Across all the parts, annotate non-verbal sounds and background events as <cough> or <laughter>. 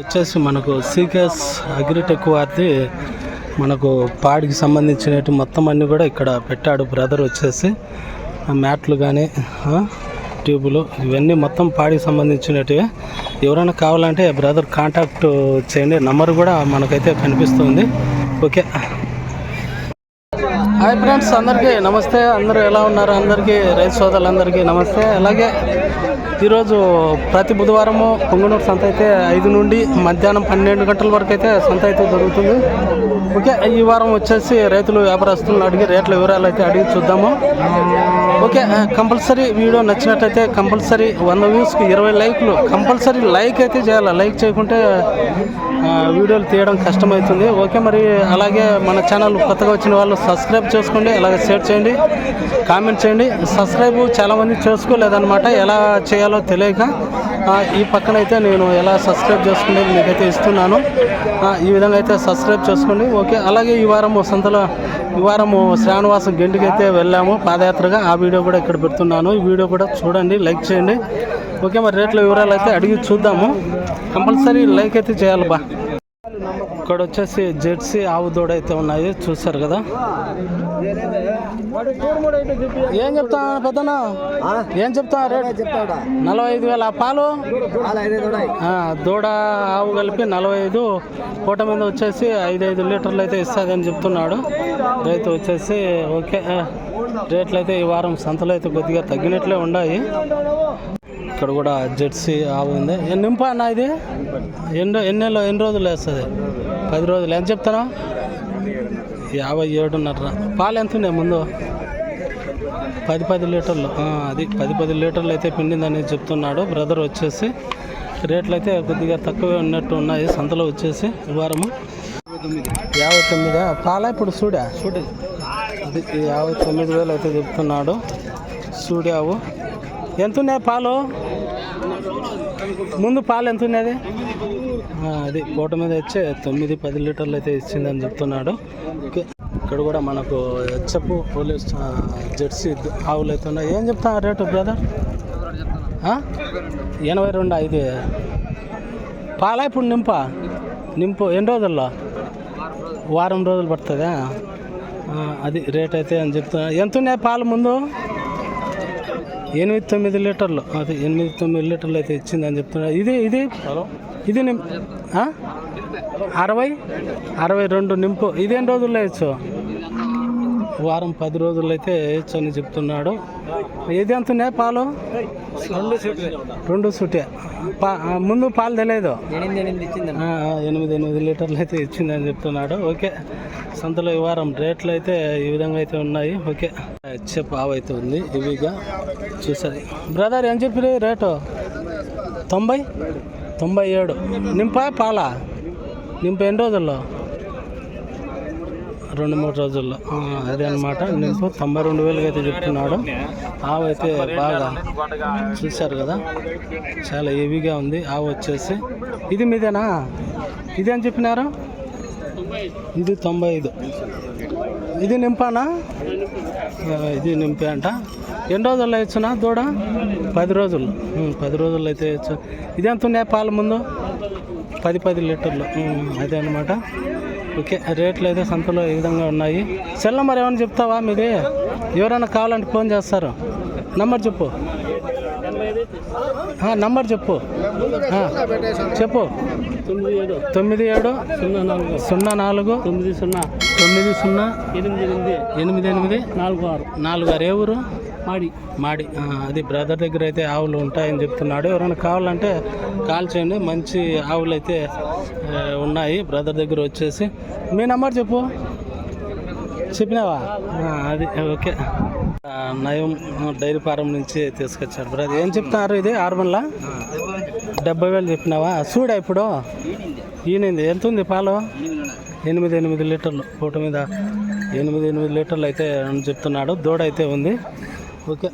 వచ్చేసి మనకు CKS agritech వారిది మనకు పాడికి సంబంధించినట్టు మొత్తం అన్నీ కూడా ఇక్కడ పెట్టాడు బ్రదర్ వచ్చేసి. మ్యాట్లు కానీ ట్యూబులు ఇవన్నీ మొత్తం పాడికి సంబంధించినట్టుగా ఎవరైనా కావాలంటే బ్రదర్ కాంటాక్ట్ చేయండి. నంబర్ కూడా మనకైతే కనిపిస్తుంది. ఓకే. హాయ్ ఫ్రెండ్స్ అందరికీ నమస్తే. అందరూ ఎలా ఉన్నారు? అందరికీ రైతు సోదరులందరికీ నమస్తే. అలాగే ఈరోజు ప్రతి బుధవారము పొంగనూరు సంత అయితే ఐదు నుండి మధ్యాహ్నం పన్నెండు గంటల వరకు అయితే సంత అయితే జరుగుతుంది. ఓకే ఈ వారం వచ్చేసి రైతులు వ్యాపారస్తులను అడిగి రేట్ల వివరాలు అయితే అడిగి చూద్దాము. ఓకే కంపల్సరీ వీడియో నచ్చినట్టయితే కంపల్సరీ వంద వ్యూస్కి ఇరవై లైక్లు కంపల్సరీ లైక్ అయితే చేయాలి. లైక్ చేయకుంటే వీడియోలు తీయడం కష్టమవుతుంది. ఓకే మరి అలాగే మన ఛానల్ కొత్తగా వచ్చిన వాళ్ళు సబ్స్క్రైబ్ చేసుకోండి అలాగే షేర్ చేయండి కామెంట్ చేయండి. సబ్స్క్రైబ్ చాలామంది చేసుకోలేదన్నమాట. ఎలా చేయాలో తెలియక ఈ పక్కన అయితే నేను ఎలా సబ్స్క్రైబ్ చేసుకునేది మీకైతే ఇస్తున్నాను. ఈ విధంగా అయితే సబ్స్క్రైబ్ చేసుకోండి. ఓకే అలాగే ఈ వారం సంతలో ఈ వారము శ్రావణవాసం గెంటికి అయితే వెళ్ళాము పాదయాత్రగా. ఆ వీడియో కూడా ఇక్కడ పెడుతున్నాను. ఈ వీడియో కూడా చూడండి లైక్ చేయండి. ఓకే మరి రేట్ల వివరాలు అయితే అడిగి చూద్దాము. కంపల్సరీ లైక్ అయితే చేయాలి బా. ఇక్కడ వచ్చేసి జెర్సీ ఆవు దూడ అయితే ఉన్నాయి. చూసారు కదా? ఏం చెప్తా పెద్దనా ఏం చెప్తా? రేట్ చెప్తాడా? నలభై ఐదు వేల పాలు. దూడ ఆవు కలిపి నలభై ఐదు పూట మీద వచ్చేసి ఐదు ఐదు లీటర్లు అయితే ఇస్తుందని చెప్తున్నాడు. రైతు వచ్చేసి ఓకే. రేట్లు అయితే ఈ వారం సంతలో అయితే కొద్దిగా తగ్గినట్లే ఉన్నాయి. ఇక్కడ కూడా జెర్సీ ఆవు ఉంది. ఎన్ని నింపా అన్న ఇది? ఎన్ని ఎన్ని ఎన్ని రోజులు వేస్తుంది? పది రోజులు. ఎంత చెప్తాను? యాభై ఏడున్నర. పాలు ఎంత ఉన్నాయి ముందు? పది పది లీటర్లు. అది పది పది లీటర్లు అయితే పిండిందని చెప్తున్నాడు. బ్రదర్ వచ్చేసి రేట్లు అయితే కొద్దిగా తక్కువే ఉన్నట్టు ఉన్నాయి. సంతలో వచ్చేసి వారము యాభై తొమ్మిదా? పాల ఇప్పుడు సూడా? సూడి. అది యాభై తొమ్మిది వేలు అయితే చెప్తున్నాడు. సూడావు. ఎంత ఉన్నాయి పాలు? ముందు పాలు ఎంత ఉన్నది అది పూట మీద వచ్చే తొమ్మిది పది లీటర్లు అయితే ఇచ్చిందని చెప్తున్నాడు. ఓకే ఇక్కడ కూడా మనకు హెచ్చపు పోలీస్ జెర్సీ ఆవులు అయితే ఉన్నాయి. ఏం చెప్తా రేటు బ్రదర్? ఆ? ఎనభై రెండు ఐదు. పాలా ఇప్పుడు నింప? నింపు ఎన్ని రోజుల్లో? వారం రోజులు పడుతుందా? అది రేట్ అయితే అని చెప్తున్నా. ఎంత ఉన్నాయి పాలు ముందు? ఎనిమిది తొమ్మిది లీటర్లు. అది ఎనిమిది తొమ్మిది లీటర్లు అయితే ఇచ్చిందని చెప్తున్నా. ఇది ఇది? ఇది? అరవై? అరవై రెండు నింపు. ఇదేం రోజుల్లో వేయచ్చు? వారం పది రోజుల్లో అయితే వేయచ్చు అని చెప్తున్నాడు. ఇది ఎంత ఉన్నాయి పాలు? రెండు రెండు సుటే. పా ముందు పాలు తెలియదు. ఎనిమిది ఎనిమిది ఇచ్చింది ఆ, ఆ, ఎనిమిది ఎనిమిది లీటర్లు అయితే ఇచ్చిందని చెప్తున్నాడు. ఓకే. సంతలో ఈ వారం రేట్లు అయితే ఈ విధంగా అయితే ఉన్నాయి. ఓకే. చెప్పు ఆవైతే ఉంది. ఇవిగా చూసారు. బ్రదర్ ఏం చెప్పి రేటు? తొంభై? తొంభై ఏడు. నింపా పాలా? నింప ఎన్ని రోజుల్లో? రెండు మూడు రోజుల్లో. అదే అనమాట నింపు తొంభై రెండు వేలకి అయితే చెప్తున్నాడు. ఆవు అయితే బాగా చూశారు కదా. చాలా హెవీగా ఉంది. ఆవు వచ్చేసి. ఇది మీదేనా? ఇది అని చెప్పినారు? ఇది తొంభై ఐదు. ఇది నింపానా? ఇది నింపే అంట. ఎన్ని రోజుల్లో ఇచ్చిన దూడ? పది రోజులు. పది రోజుల్లో అయితే ఇచ్చు ఇది ఎంత ఉన్నాయి పాలు ముందు? పది పది లీటర్లు. అదే అనమాట ఓకే రేట్లు అయితే సంతలో ఈ విధంగా ఉన్నాయి. సెల్ నెంబర్ ఏమైనా చెప్తావా మీది? ఎవరైనా కావాలంటే ఫోన్ చేస్తారు. నంబర్ చెప్పు. నంబర్ చెప్పు. చెప్పు. తొమ్మిది ఏడు తొమ్మిది ఏడు సున్నా నాలుగు సున్నా నాలుగు తొమ్మిది సున్నా తొమ్మిది సున్నా ఎనిమిది ఎనిమిది ఎనిమిది ఎనిమిది నాలుగు ఆరు. నాలుగు ఆరు. ఏ ఊరు? మాడి. మాడి. అది బ్రదర్ దగ్గర అయితే ఆవులు ఉంటాయని చెప్తున్నాడు. ఎవరైనా కావాలంటే కాల్ చేయండి. మంచి ఆవులు అయితే ఉన్నాయి. బ్రదర్ దగ్గర వచ్చేసి. మీ నంబర్ చెప్పు. చెప్పినావా? అది ఓకే. నయం డైరీ ఫారం నుంచి తీసుకొచ్చాడు బ్రదర్. ఏం చెప్తున్నారు ఇది? ఆర్బన్లా డెబ్బై వేలు చెప్పినావా? చూడా ఇప్పుడు? ఈనింది. ఎంత ఉంది పాలు? ఎనిమిది ఎనిమిది లీటర్లు. పూట మీద ఎనిమిది ఎనిమిది లీటర్లు అయితే అని చెప్తున్నాడు. దూడ అయితే ఉంది. ఓకే.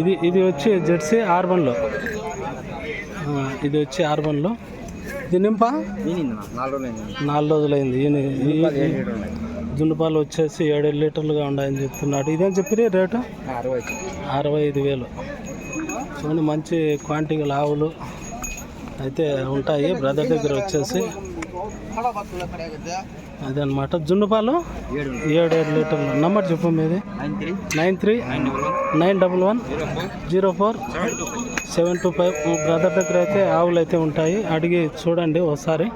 ఇది ఇది వచ్చి జెర్సీ ఆర్బన్లో ఇది వచ్చి ఆర్బన్లో ఇది నింపా? నాలుగు రోజులు నాలుగు రోజులైంది జున్నుపాలు వచ్చేసి ఏడేడు లీటర్లుగా ఉన్నాయని చెప్తున్నాడు. ఇదేం చెప్పిరే రేటు? అరవై అరవై ఐదు వేలు. చూడండి మంచి క్వాంటిటీ గల ఆవులు అయితే ఉంటాయి. బ్రదర్ దగ్గర వచ్చేసి అదనమాట. జున్నుపాలు ఏడు ఏడు లీటర్లు. నంబర్ చెప్పు మీది. Nine three nine double one zero four seven two five. Seven two five brother దగ్గర అయితే ఆవులు అయితే ఉంటాయి. అడిగి చూడండి ఒకసారి.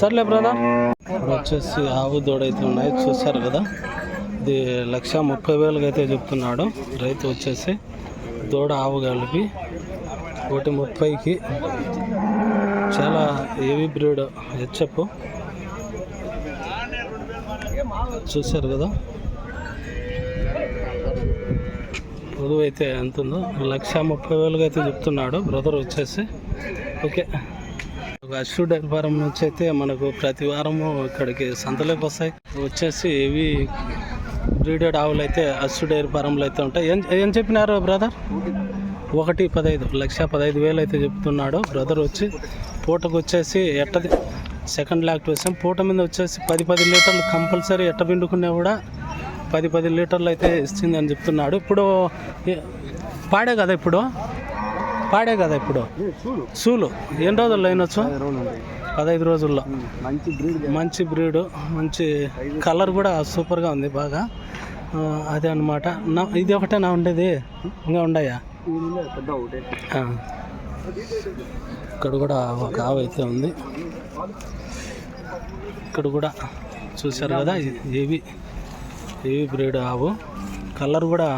సర్లే బ్రదర్. వచ్చేసి ఆవు దూడ అయితే ఉన్నాయి. చూసారు కదా? ఇది లక్ష ముప్పై వేలుగా అయితే చెప్తున్నాడు. రైతు వచ్చేసి దూడ ఆవు కలిపి ఒకటి ముప్పైకి. చాలా హెవీ బ్రీడ్. హెచ్ఎఫ్. చూశారు కదా? పొదువు అయితే ఎంత ఉందో లక్ష ముప్పై వేలుగా అయితే చెప్తున్నాడు. బ్రదర్ వచ్చేసి. ఓకే. ఒక అశ్వ ఫారం నుంచి అయితే మనకు ప్రతి వారము ఇక్కడికి సంతలోకి వస్తాయి. వచ్చేసి ఇవి బ్రీడెడ్ ఆవులు అయితే అశ్వ డైరీ ఫారంలో అయితే ఉంటాయి. ఏం ఏం చెప్పినారు బ్రదర్ ఒకటి పదహైదు లక్ష పదహైదు వేలు అయితే చెప్తున్నాడు బ్రదర్ వచ్చి. పూటకు వచ్చేసి ఎట్టది? సెకండ్ లాక్టేషన్ పూట మీద వచ్చేసి పది పది లీటర్లు కంపల్సరీ ఎట్ట పిండుకున్నా కూడా పది పది లీటర్లు అయితే ఇస్తుంది అని చెప్తున్నాడు. ఇప్పుడు పాడే కదా ఇప్పుడు? పాడే కదా ఇప్పుడు? సూలు. ఎన్ని రోజుల్లో అయినొచ్చు? పదహైదు రోజుల్లో. మంచి బ్రీడ్ మంచి బ్రీడ్ మంచి కలర్ కూడా సూపర్గా ఉంది బాగా. అదే అనమాట నా ఇది ఒకటేనా ఉండేది. ఇంకా ఉండయా? ఒకటే. ఇక్కడ కూడా ఒక ఆవు అయితే ఉంది. ఇక్కడ కూడా చూశారు కదా ఏవి? ఏవి బ్రీడ్ ఆవు? కలర్ కూడా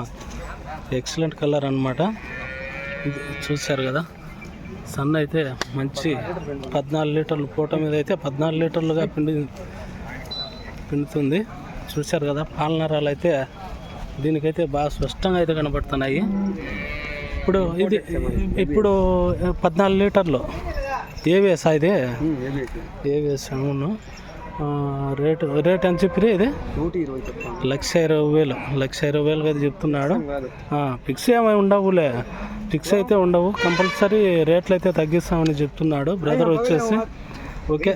ఎక్సలెంట్ కలర్ అన్నమాట. ఇది చూశారు కదా? సన్ అయితే మంచి పద్నాలుగు లీటర్లు పూట మీద అయితే పద్నాలుగు లీటర్లుగా పిండి పిండుతుంది. చూశారు కదా? పాలనరాలు అయితే దీనికైతే బాగా స్పష్టంగా అయితే కనబడుతున్నాయి. ఇప్పుడు ఇది ఇప్పుడు పద్నాలుగు లీటర్లు. ఏవిఎస్ ఇది? ఏవిఎస్ అవును. రేటు రేట్ ఎంత చెప్పి ఇది? నూట ఇరవై లక్ష ఇరవై వేలు. లక్ష ఇరవై వేలు అయితే చెప్తున్నాడు. ఫిక్స్ ఏమై ఉండవులే. ఫిక్స్ అయితే ఉండవు. కంపల్సరీ రేట్లు అయితే తగ్గిస్తామని చెప్తున్నాడు. బ్రదర్ వచ్చేసి. ఓకే.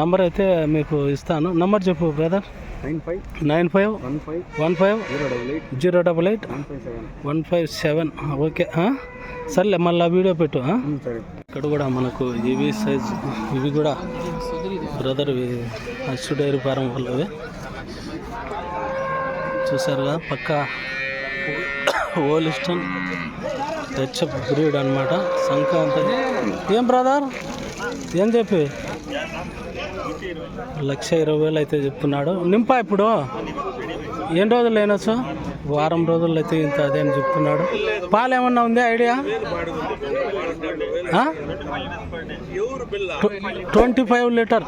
నంబర్ అయితే మీకు ఇస్తాను. నంబర్ చెప్పు brother. Nine five one five zero double eight one five seven okay? సర్లే మళ్ళీ వీడియో పెట్టు ఇక్కడ కూడా మనకు ఇవి సైజ్ ఇవి కూడా బ్రదర్ అచ్చు డైరీ ఫారం వాళ్ళవి. చూసారుగా పక్క ఓలిస్టన్ తెచ్చ బ్రీడ్ అనమాట సంక్రాంతి. ఏం బ్రదర్? ఏం చెప్పి? లక్ష ఇరవై వేలు అయితే చెప్తున్నాడు. నింపా ఇప్పుడు? ఎన్ని రోజులు అయినచ్చు వారం రోజుల్లో అయితే ఇంత అదే అని చెప్తున్నాడు. పాలు ఏమన్నా ఉంది ఐడియా? Twenty five litre.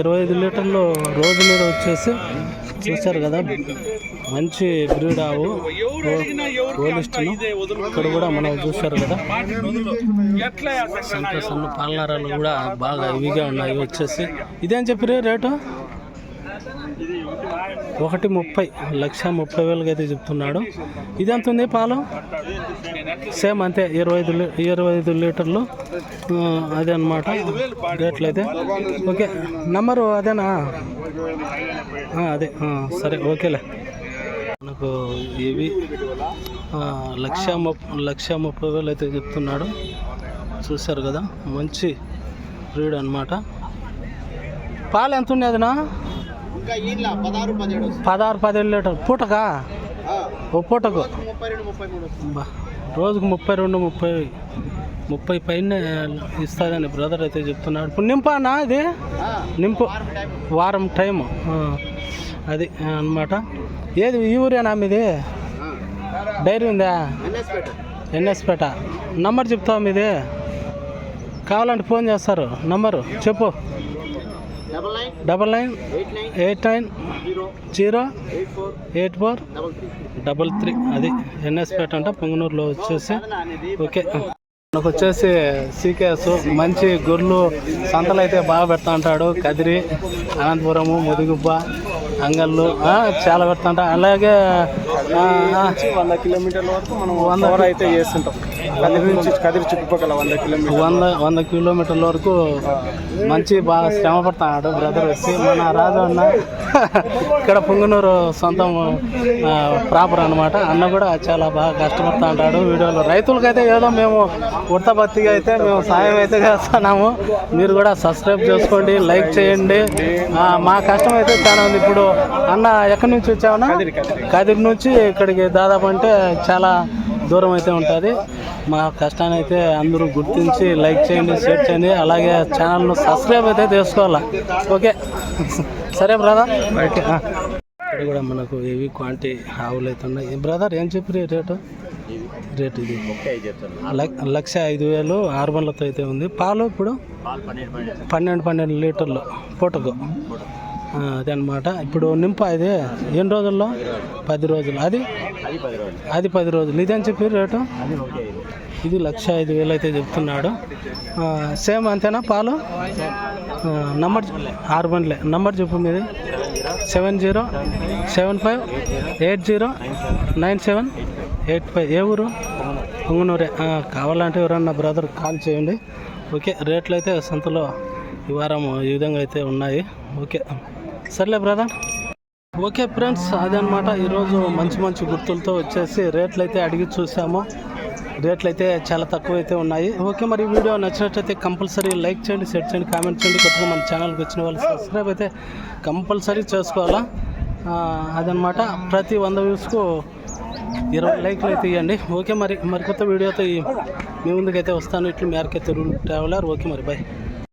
ఇరవై ఐదు లీటర్లు రోజు మీద వచ్చేసి చూశారు కదా. మంచి బ్రీడ్ ఆవు ఓలిస్టును ఇక్కడ కూడా మనం చూస్తారు కదా. సంత సన్న పాలనారాలు కూడా బాగా ఇవిగా ఉన్నాయి వచ్చేసి. ఇదేం చెప్పారు రేటు? ఒకటి ముప్పై లక్ష ముప్పై వేలకి అయితే చెప్తున్నాడు. ఇది ఎంత ఉంది పాలు? సేమ్ అంతే ఇరవై ఐదు లీ- ఇరవై ఐదు లీటర్లు. అదే అనమాట రేట్లు అయితే. ఓకే నంబరు అదేనా? అదే సరే ఓకేలే. మనకు ఇవి ఆ, లక్ష లక్ష ముప్పై వేలు అయితే చెప్తున్నాడు. చూశారు కదా మంచి బ్రీడ్ అనమాట పాలు ఎంత ఉండేదినా పదహారు పదిహేడు లీటర్. పూటకా? ఓ పూటకు? రోజుకు ముప్పై రెండు ముప్పై ముప్పై పైన ఇస్తుందని బ్రదర్ అయితే చెప్తున్నాడు. ఇప్పుడు నింపానా ఇది? నింపు. వారం టైము. అది అన్నమాట. ఏది ఈ ఊరేనా మీది? డైరీ ఉందా? ఎన్ఎస్పేట నంబర్ చెప్తావా మీది? కావాలంటే ఫోన్ చేస్తారు. నంబరు చెప్పు. Double nine eight nine zero eight four double three. అది ఎన్ఎస్పేట అంట పొంగనూరులో వచ్చేసి. ఓకే. మనకు వచ్చేసి సీకేఎస్ మంచి గొర్రెలు సంతలు అయితే బాగా పెడతా ఉంటాడు కదిరి అనంతపురము ముదిగుబ్బ అంగళ్ళు చాలా పెడతా అలాగే నుంచి వంద కిలోమీటర్ల వరకు మనం వంద అయితే చేస్తుంటాం. కదిరి నుంచి కదిరి చుట్టుపక్కల వంద కిలోమీటర్లు వంద వంద కిలోమీటర్ల వరకు మంచి బాగా శ్రమ పడుతున్నాడు బ్రదర్. వచ్చి మన రాజు అన్న. <laughs> ఇక్కడ పుంగనూరు సొంతం ప్రాపర్ అన్నమాట. అన్న కూడా చాలా బాగా కష్టపడుతూ ఉంటాడు వీడియోలో రైతులకైతే ఏదో మేము ఉడతబత్తిగా అయితే మేము సాయం అయితే చేస్తున్నాము. మీరు కూడా సబ్స్క్రైబ్ చేసుకోండి లైక్ చేయండి. మా కష్టం అయితే చాలా ఉంది. ఇప్పుడు అన్న ఎక్కడి నుంచి వచ్చావన్నా కదిరి నుంచి ఇక్కడికి దాదాపు అంటే చాలా దూరం అయితే ఉంటుంది. మా కష్టాన్ని అయితే అందరూ గుర్తించి లైక్ చేయండి షేర్ చేయండి. అలాగే ఛానల్ను సబ్స్క్రైబ్ అయితే చేసుకోవాలా? ఓకే. సరే బ్రదర్. ఓకే. ఇక్కడ కూడా మనకు ఏవి క్వాంటిటీ ఆవులు అయితే ఉన్నాయి. బ్రదర్ ఏం చెప్పి రేటు? రేట్ ఇది. లక్- లక్ష ఐదు వేలు ఆరు బండ్లతో అయితే ఉంది. పాలు ఇప్పుడు? పన్నెండు పన్నెండు లీటర్లు. పూటకు. అదనమాట అదే ఇప్పుడు నింప ఇది ఎన్ని రోజుల్లో? పది రోజులు. అది? అది పది రోజులు. ఇదేం చెప్పి రేటు? ఇది లక్ష ఐదు వేలు అయితే చెప్తున్నాడు. సేమ్ అంతేనా పాలు? నంబర్ ఆరు బండ్లే. నంబర్ చెప్పు మీది. Seven zero seven five eight zero nine seven eight five. ఏ ఊరు? పొంగునూరే. కావాలంటే ఎవరన్నా బ్రదర్ కాల్ చేయండి. ఓకే రేట్లు అయితే సంతలో ఈ వారం ఈ విధంగా అయితే ఉన్నాయి. ఓకే. సర్లే బ్రదర్. ఓకే ఫ్రెండ్స్ అదనమాట ఈరోజు మంచి మంచి గుర్తులతో వచ్చేసి రేట్లు అయితే అడిగి చూసాము. రేట్లు అయితే చాలా తక్కువ అయితే ఉన్నాయి. ఓకే మరి వీడియో నచ్చినట్లయితే కంపల్సరీ లైక్ చేయండి షేర్ చేయండి కామెంట్ చేయండి. కొత్తగా మన ఛానల్కి వచ్చిన వాళ్ళు సబ్స్క్రైబ్ అయితే కంపల్సరీ చేసుకోవాలా? అదనమాట ప్రతి వంద వ్యూస్కు ఇరవై లైక్లు అయితే ఇవ్వండి. ఓకే మరి మరి కొత్త వీడియోతో మీ ముందుకైతే వస్తాను. ఇట్లు మేరకైతే రూల్ ట్రావెలర్. ఓకే మరి బాయ్